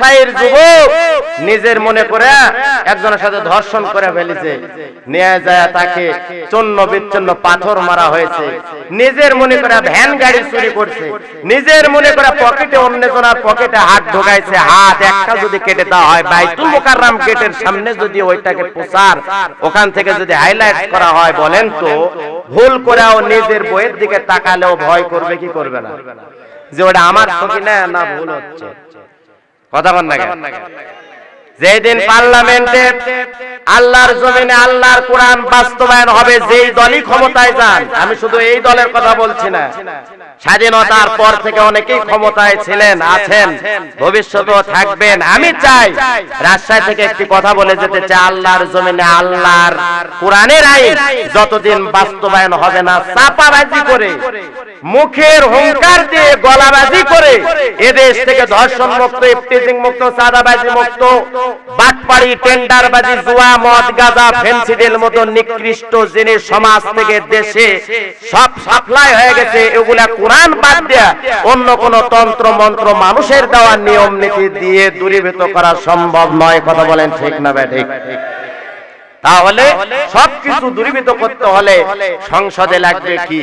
সাইর যুবক নিজের মনে করে একজনের সাথে ধর্ষণ করে ফেলেছে। নিয়ে যায় তাকে চন্ন বিচ্ছন্ন পাথর মারা হয়েছে। নিজের মনে করে ভ্যান গাড়ি চুরি করছে। নিজের মনে করে পকেটে অন্যজনের পকেটে হাত ঢোকাইছে। হাত একটা যদি কেটে দেওয়া হয় বাইতুল মোকাররম গেটের সামনে যদি ওইটাকে প্রচার ওখান থেকে যদি হাইলাইট করা হয় বলেন তো ভুল করেও নিজের বইয়ের দিকে তাকালেও ভয় করবে কি করবে না? যে ওটা আমার ছবি না না ভুল হচ্ছে। কথা বল না? যেদিন পার্লামেন্টে আল্লাহর জমিনে আল্লাহর কোরআন বাস্তবায়ন হবে, যেই দলই ক্ষমতায় যান, আমি শুধু এই দলের কথা বলছি না, স্বাধীনতার পর থেকে অনেকেই ক্ষমতায় ছিলেন, আছেন, ভবিষ্যতেও থাকবেন। আমি চাই রাজশাহী থেকে একটি কথা বলে যেতে চাই, আল্লাহর জমিনে আল্লাহর কোরআনের আইন যতদিন বাস্তবায়ন হবে না, চাপাবাজি করে, মুখের হুঙ্কার দিয়ে গলাবাজি করে, এদেশ থেকে ধর্ষণ মুক্ত ইফটিজিং মুক্ত সাদাবাজি মুক্ত বাটপাড়ি, টেন্ডারবাজি, জুয়া, মদ, গাঁজা মতো নিকৃষ্ট সমাজ থেকে দেশে সব সাপ্লাই হয়ে গেছে, এগুলা কোরআন বাদ দেয়া অন্য কোন তন্ত্র, মন্ত্র, মানুষের দেওয়া নিয়ম নীতি দিয়ে দূরীভূত করা সম্ভব নয়। কথা বলেন ঠিক না বে ঠিক। তাহলে সবকিছু দূরীভূত করতে হলে সংসদে লাগবে কি?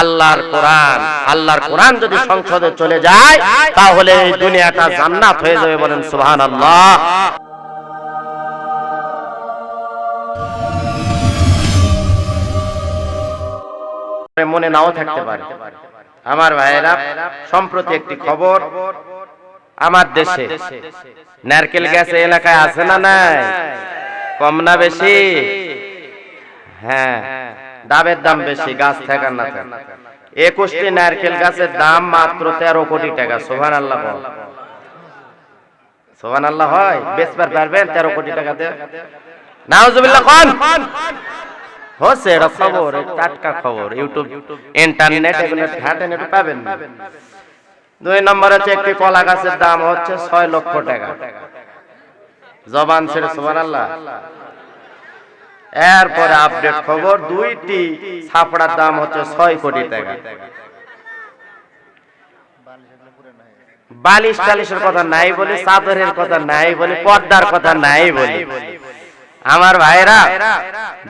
আল্লাহর কোরআন আল্লাহর কোরআন যদি সংসদে চলে যায়, তাহলে এই দুনিয়াটা জান্নাত হয়ে যাবে বলেন সুবহানাল্লাহ। মনে নাও থাকতে পারে। আমার ভাইয়েরা, সম্প্রতি একটি খবর, আমার দেশে নারকেল গ্যাস এলাকায় আছে না নাই? কম না বেশি? হ্যাঁ। ডাবের দাম বেশি গাছ থাকার না থাকার একুশটি নারকেল গাছের দাম মাত্র তেরো কোটি টাকা সোহান আল্লাহ সোহান আল্লাহ হয় বেচবার পারবেন তেরো কোটি টাকাতে নাউজুবিল্লাহ কোন হচ্ছে এটা খবর টাটকা খবর ইউটিউব ইন্টারনেট এগুলো ঘাটেন একটু পাবেন না। দুই নম্বর হচ্ছে একটি কলা গাছের দাম হচ্ছে ছয় লক্ষ টাকা। জবান ছেড়ে সোহান আল্লাহ এরপরে আপডেট খবর দুইটি, ছাপড়ার দাম হচ্ছে ছয় কোটি টাকা। বালিশ টালিশের কথা নাই বলি, চাদরের কথা নাই বলি, পর্দার কথা নাই বলি। আমার ভাইরা,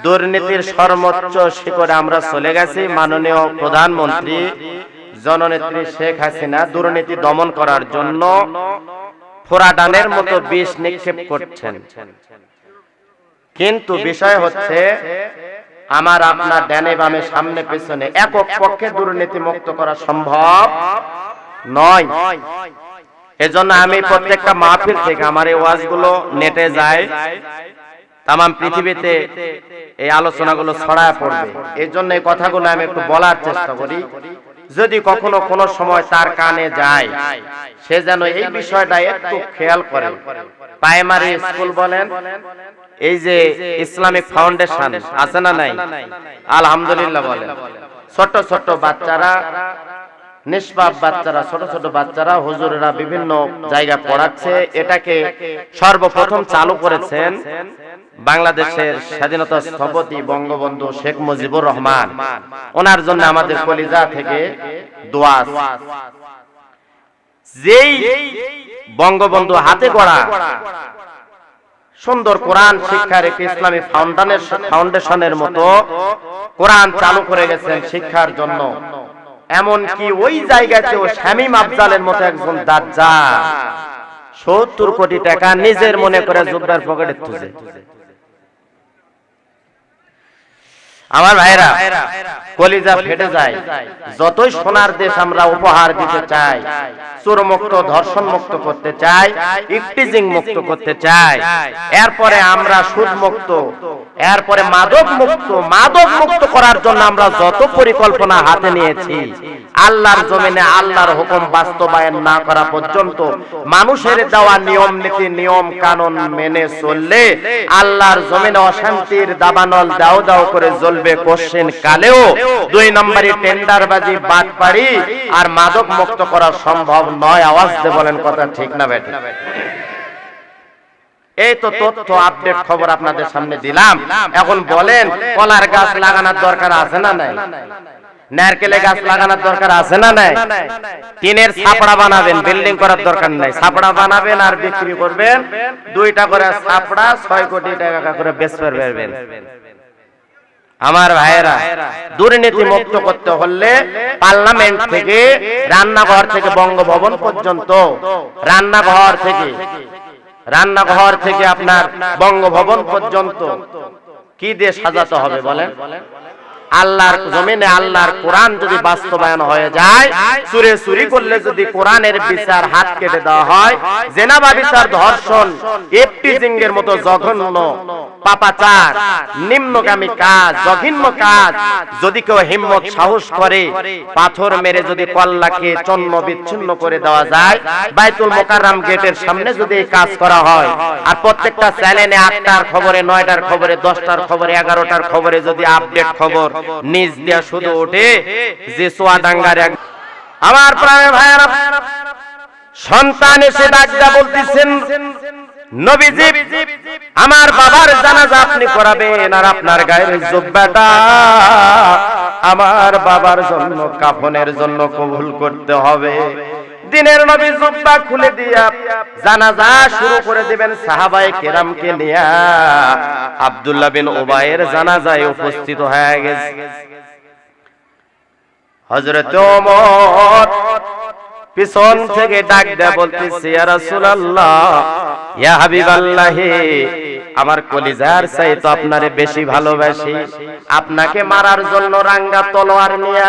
দুর্নীতির সর্বোচ্চ শিখরে আমরা চলে গেছি। মাননীয় প্রধানমন্ত্রী, জননেত্রী শেখ হাসিনা দুর্নীতি দমন করার জন্য ফোরাডানের মতো বিষ নিক্ষেপ করছেন। কিন্তু বিষয় হচ্ছে আমার আপনার ডানে বামে সামনে পেছনে একক পক্ষে দুর্নীতি মুক্ত করা সম্ভব? নয়। এজন্য আমি প্রত্যেকটা মাহফিল থেকে আমার এই ওয়াজগুলো নেটে যায়। তাম পৃথিবীতে এই আলোচনাগুলো ছড়ায় পড়বে। এই জন্য এই কথাগুলো আমি একটু বলার চেষ্টা করি। যদি কখনো কোনো সময় তার কানে যায়, সে যেন এই বিষয়টা একটু খেয়াল করে। প্রাইমারি স্কুল বলেন, এই যে ইসলামিক ফাউন্ডেশন আছে না নাই? আলহামদুলিল্লাহ বলেন। ছোট ছোট বাচ্চারা, নিষ্পাপ বাচ্চারা, ছোট ছোট বাচ্চারা, হুজুরেরা বিভিন্ন জায়গা পড়াচ্ছে, এটাকে সর্বপ্রথম চালু করেছেন বাংলাদেশের স্বাধীনতা স্থপতি বঙ্গবন্ধু শেখ মুজিবুর রহমান। ওনার জন্য আমাদের কলিজা থেকে দোয়া যেই বঙ্গবন্ধু হাতে গড়া সুন্দর কোরআন শিক্ষার একটি ইসলামী ফাউন্ডানের ফাউন্ডেশনের মতো কোরআন চালু করে গেছেন শিক্ষার জন্য। এমন কি ওই জায়গাতেও শামীম আফজালের মতো একজন দাজ্জা সত্তর কোটি টাকা নিজের মনে করে জুব্বার পকেটে তুলে আমার ভাইরা কলিজা ফেটে যায়। যতই সোনার দেশ আমরা উপহার দিতে চাই চোর মুক্ত ধর্ষণ মুক্ত করতে চাই ইফটিজিং মুক্ত করতে চাই। এরপরে আমরা সুদ মুক্ত এরপরে মাদক মুক্ত মাদক মুক্ত করার জন্য আমরা যত পরিকল্পনা হাতে নিয়েছি আল্লাহর জমিনে আল্লাহর হুকুম বাস্তবায়ন না করা পর্যন্ত মানুষের দেওয়া নিয়ম নীতি নিয়ম কানুন মেনে চললে আল্লাহর জমিনে অশান্তির দাবানল দাও দাও করে জ্বলবে। কোশ্চেন কালেও দুই নম্বরই টেন্ডারবাজি বাটপাড়ি আর মাদক মুক্ত করা সম্ভব নয়। আওয়াজ দিয়ে বলেন কথা ঠিক না বেঠিক এই তো তথ্য আপডেট খবর আপনাদের সামনে দিলাম। এখন বলেন, কলার গাছ লাগানোর দরকার আছে না নাই? নারকেলে গাছ লাগানোর দরকার আছে না নাই? টিনের ছাপড়া বানাবেন, বিল্ডিং করার দরকার নাই। ছাপড়া বানাবেন আর বিক্রি করবেন। দুইটা করে ছাপড়া ছয় কোটি টাকা করে বেচতে পারবেন। আমার ভাইয়েরা দুর্নীতি মুক্ত করতে হলে পার্লামেন্ট থেকে রান্নাঘর থেকে বঙ্গভবন পর্যন্ত, রান্নাঘর থেকে রান্নাঘর থেকে আপনার বঙ্গভবন পর্যন্ত কি দিয়ে সাজাতে হবে বলেন? আল্লাহর জমিনে আল্লাহর কোরআন যদি বাস্তবায়ন হয়ে যায় সুরে চুরি করলে যদি কোরআনের বিচার হাত কেটে দেওয়া হয়, জেনাবা বিচার, ধর্ষণ এফটিজিং এর মতো জঘন্য, পাপাচার, নিম্নগামী কাজ, জঘন্য কাজ, যদি কেউ হিম্মত, সাহস করে, পাথর মেরে যদি কল্লাকে চন্ন বিচ্ছিন্ন করে দেওয়া যায়, বাইতুল মোকাররাম গেটের সামনে যদি এই কাজ করা হয়, আর প্রত্যেকটা চ্যানেলে আটটার খবরে, নয়টার খবরে, দশটার খবরে, এগারোটার খবরে যদি আপডেট খবর নিজ দিয়া শুধু ওঠে যে সোয়াডাঙ্গার এক আমার প্রাণের ভাইয়ারা সন্তান এসে ডাকদা বলতেছেন নবীজি আমার বাবার জানাজা আপনি করাবেন আর আপনার গায়ের জুব্বাটা আমার বাবার জন্য কাফনের জন্য কবুল করতে হবে। দিনের নবী জুব্বা খুলে দিয়া জানাজা শুরু করে দিবেন সাহাবায়ে কেরামকে নিয়া। আব্দুল্লাহ বিন ওবায়ের জানাজায় উপস্থিত হয়ে গেছে। হযরত ওমর পিছন থেকে ডাক দেয়া বলতেছে, ইয়া রাসূলুল্লাহ, ইয়া হাবিবাল্লাহ, আমার কলিজার চাই তো আপনারে বেশি ভালোবাসি। আপনাকে মারার জন্য রাঙ্গা তলোয়ার নিয়া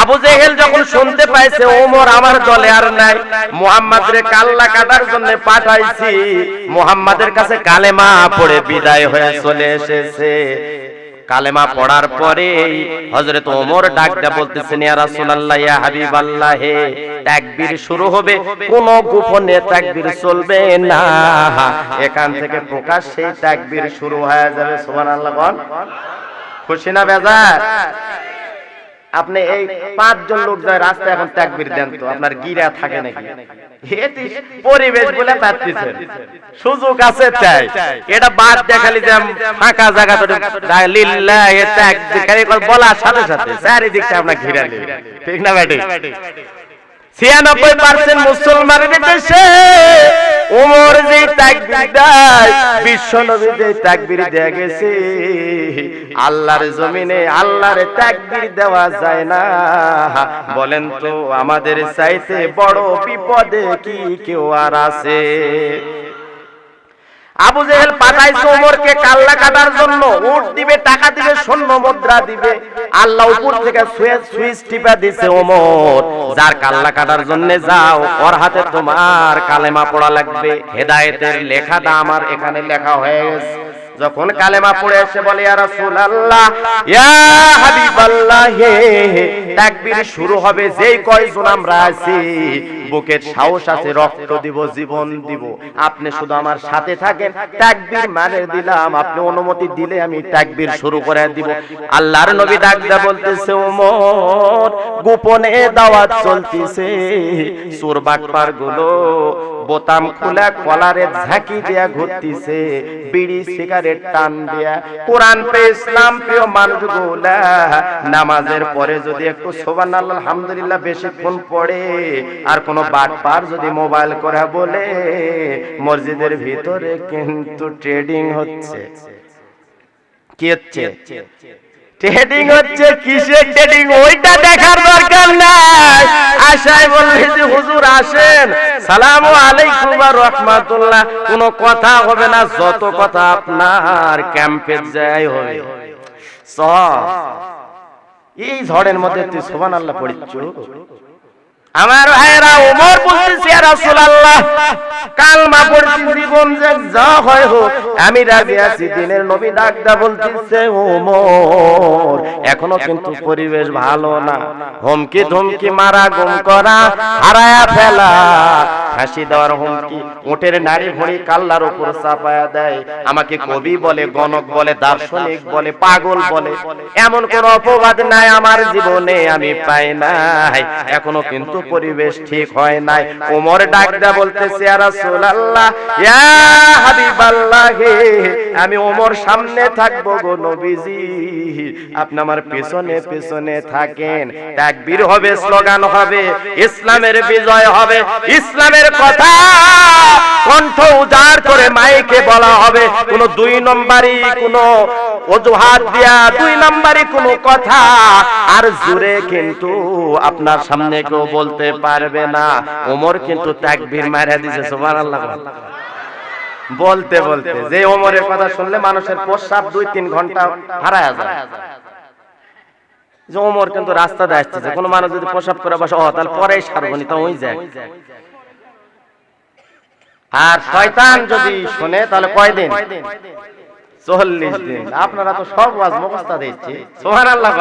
আবু জেহেল যখন শুনতে পাইছে ওমর আমার দলে আর নাই মুহাম্মাদের কাল্লা কাটার জন্য পাঠাইছি। মুহাম্মাদের কাছে কালেমা পড়ে বিদায় হয়ে চলে এসেছে। কালেমা পড়ার পরে হযরত ওমর ডাক ডাকটা বলতেছেন ইয়া রাসূলুল্লাহ ইয়া হাবিবাল্লাহ হে তাকবীর শুরু হবে কোন গোপনে তাকবীর চলবে না। এখান থেকে প্রকাশ্যে তাকবীর শুরু হয়ে যাবে সুবহানাল্লাহ বল। খুশি না বেজার? আপনি এই পাঁচজন লোক যায় রাস্তায় এখন তাকবির দেন তো আপনার গিরা থাকে নাকি? পরিবেশ বলে পাচ্ছেন। সুযোগ আছে তাই। এটা বাদ দেখালি যে ফাঁকা জায়গা তো লিল্লাহ বলার সাথে সাথে চারিদিকটা আপনার ঘিরা ঠিক না ব্যাটি? ছিয়ানব্বই পার্সেন্ট মুসলমানের দেশে ওমর যে তাকবির দেয়, বিশ্ব নবী যে তাকবির দেয়া গেছে, আল্লাহর জমিনে আল্লাহর তাকবির দেওয়া যায় না। বলেন তো, আমাদের চাইতে বড় বিপদে কি কেউ আর আছে? আবু জেহেল পাঠাইছে ওমরকে কাল্লা কাটার জন্য। উট দিবে, টাকা দিবে, স্বর্ণ মুদ্রা দিবে। আল্লাহ উপর থেকে সুইচ টিপা দিছে ওমর যার কাল্লা কাটার জন্য যাও, ওর হাতে তোমার কালেমা পড়া লাগবে। হেদায়েতের লেখাটা আমার এখানে লেখা হয়ে গেছে। যখন কালেমা পড়ে এসে বলে, ইয়া রাসূলুল্লাহ, ইয়া হাবিবাল্লাহ হে, তাকবীর শুরু হবে, যেই কয়জন আমরা আছি বুকের সাহস আছে, রক্ত দিব, জীবন দিব। আপনি শুধু আমার সাথে থাকেন, তাকবীর মানে দিলাম, আপনি অনুমতি দিলে আমি তাকবীর শুরু করে দিব। আল্লাহর নবী ডাক দা বলতেছে ওমর গোপনে দাওয়াত চলতিছে। সুর বাটপারগুলো, বোতাম খোলা কলারে ঝাঁকি দিয়া ঘুরতিছে, বিড়ি, সিগারেট টান দিয়া। কোরআন পে ইসলাম প্রিয় মানুষগুলা, নামাজের পরে যদি একটু সুবহানাল্লাহ আলহামদুলিল্লাহ বেশিক্ষণ পড়ে, আর কোন বাটপার যদি মোবাইল বলে, মসজিদের ভিতরে কিন্তু ট্রেডিং হচ্ছে। কি হচ্ছে? ট্রেডিং হচ্ছে, কিসের ট্রেডিং? ওইটা দেখার দরকার নাই। আশায় যে হুজুর আসেন। সালামু আলাইকুম কোনো কথা হবে না, যত কথা আপনার ক্যাম্পে যাই হবে। এই ঝড়ের মধ্যে তুই সুবহানাল্লাহ পড়িচ্ছ? আমার ভাইয়েরা ওমর বলতেছি রাসূলুল্লাহ কালমা পড়ছি জীবন যে যা হয় হোক, আমি রাজি আছি, দিনের নবী ডাকদা বলতেছে ওমর এখনও কিন্তু পরিবেশ ভালো না। হুমকি ধমকি মারা, গুম করা, হারায়া ফেলা। ফাঁসি দেওয়ার হুমকি, উটের নারী ভড়ি কাল্লার উপর চাপায়া দেয়। আমাকে কবি বলে, গণক বলে, দার্শনিক বলে, পাগল বলে। এমন কোন অপবাদ নাই আমার জীবনে, আমি পাই নাই। এখনও কিন্তু পরিবেশ ঠিক হয় নাই। ওমর ডাকদা বলতেছে আর রাসূলুল্লাহ ইয়া হাবিবাল্লাহ হে আমি ওমর সামনে থাকব গো নবীজি। আপনি আমার পেছনে পেছনে থাকেন। তাকবীর হবে স্লোগান হবে ইসলামের বিজয় হবে ইসলামের কথা কণ্ঠ উজাড় করে মাইকে বলা হবে। কোন দুই নম্বরই কোন অজুহাত দিয়া দুই নম্বরই কোন কথা। আর জুড়ে কিন্তু আপনার সামনে কেউ বলতে পারবে না। ওমর কিন্তু তাকবীর মারা দিছে, সুবহানাল্লাহ। বলতে বলতে, যে ওমরের কথা শুনলে মানুষের প্রস্রাব দুই তিন ঘণ্টা হারায় যায়। যে ওমর কিন্তু রাস্তা দিয়ে আসতেছে, কোনো মানুষ যদি প্রসাব করে বসে, ও, তাহলে পরেই সারবনি তা ওই যায়। আর শয়তান যদি শুনে, তাহলে কয়দিন? চল্লিশ দিন। আপনারা তো সব ওয়াজ মুখস্থ দিচ্ছি। সোহান আল্লাহ